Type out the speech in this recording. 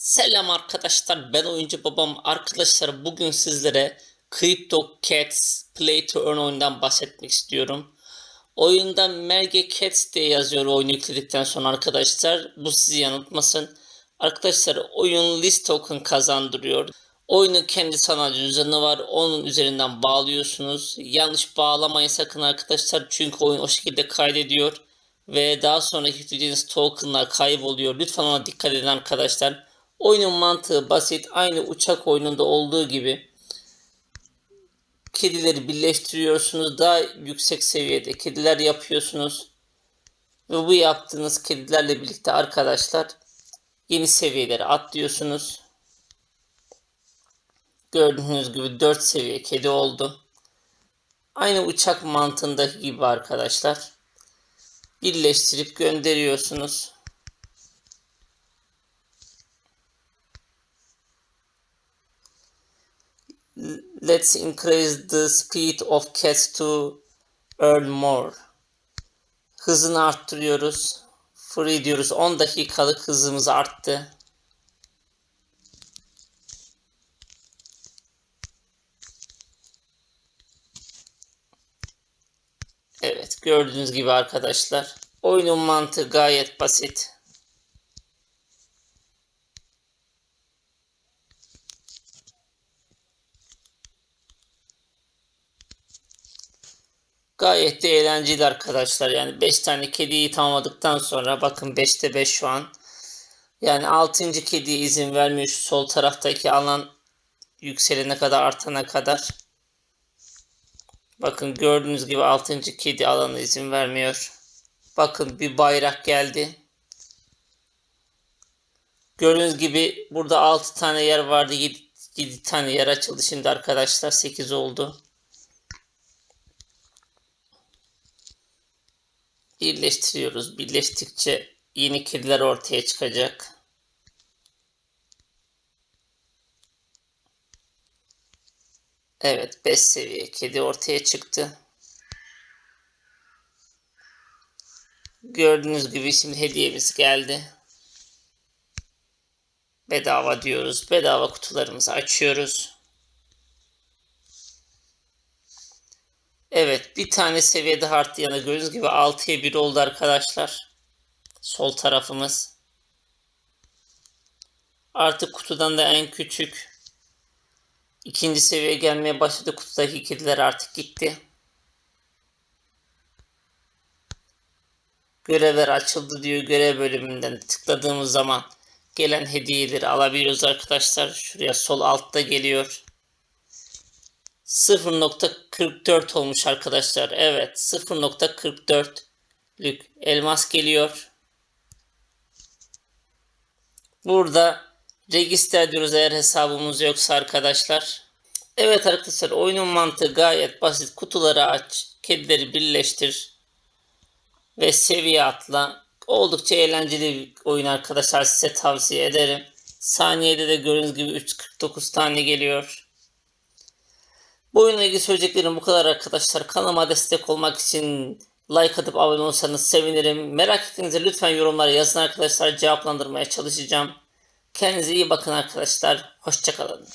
Selam arkadaşlar ben oyuncu babam arkadaşlar bugün sizlere Crypto Cats Play to Earn oyundan bahsetmek istiyorum. Oyunda Merge Cats diye yazıyor oyunu yükledikten sonra arkadaşlar bu sizi yanıltmasın. Arkadaşlar oyun list token kazandırıyor. Oyunun kendi sanal cüzdanı var onun üzerinden bağlıyorsunuz. Yanlış bağlamayın sakın arkadaşlar çünkü oyun o şekilde kaydediyor ve daha sonraki yükleyeceğiniz tokenlar kayboluyor. Lütfen ona dikkat edin arkadaşlar. Oyunun mantığı basit. Aynı uçak oyununda olduğu gibi kedileri birleştiriyorsunuz. Daha yüksek seviyede kediler yapıyorsunuz. Ve bu yaptığınız kedilerle birlikte arkadaşlar yeni seviyeleri atlıyorsunuz. Gördüğünüz gibi 4 seviye kedi oldu. Aynı uçak mantığındaki gibi arkadaşlar. Birleştirip gönderiyorsunuz. Let's increase the speed of cats to earn more. Hızını arttırıyoruz. Free diyoruz. 10 dakikalık hızımız arttı. Evet gördüğünüz gibi arkadaşlar. Oyunun mantığı gayet basit. Gayet de eğlenceli arkadaşlar. Yani 5 tane kediyi tamamladıktan sonra bakın 5'te 5 şu an. Yani 6. kediye izin vermiyor şu sol taraftaki alan yükselene kadar artana kadar. Bakın gördüğünüz gibi 6. kedi alanı izin vermiyor. Bakın bir bayrak geldi. Gördüğünüz gibi burada 6 tane yer vardı. 7, 7 tane yer açıldı şimdi arkadaşlar. 8 oldu. Birleştiriyoruz. Birleştikçe yeni kediler ortaya çıkacak. Evet 5 seviye kedi ortaya çıktı. Gördüğünüz gibi şimdi hediyemiz geldi. Bedava diyoruz. Bedava kutularımızı açıyoruz. Evet bir tane seviyede arttı yana gördüğünüz gibi 6'ya 1 oldu arkadaşlar. Sol tarafımız. Artık kutudan da en küçük. ikinci seviye gelmeye başladı. Kutudaki kediler artık gitti. Görevler açıldı diyor görev bölümünden tıkladığımız zaman gelen hediyeleri alabiliyoruz arkadaşlar. Şuraya sol altta geliyor. 0.44 olmuş arkadaşlar. Evet 0.44'lük elmas geliyor. Burada register diyoruz eğer hesabımız yoksa arkadaşlar. Evet arkadaşlar oyunun mantığı gayet basit. Kutuları aç, kedileri birleştir ve seviye atla. Oldukça eğlenceli bir oyun arkadaşlar size tavsiye ederim. Saniyede de gördüğünüz gibi 3.49 tane geliyor. Bu oyunla ilgili söyleyeceklerim bu kadar arkadaşlar. Kanalıma destek olmak için like atıp abone olursanız sevinirim. Merak ettiğinizde lütfen yorumlara yazın arkadaşlar. Cevaplandırmaya çalışacağım. Kendinize iyi bakın arkadaşlar. Hoşçakalın.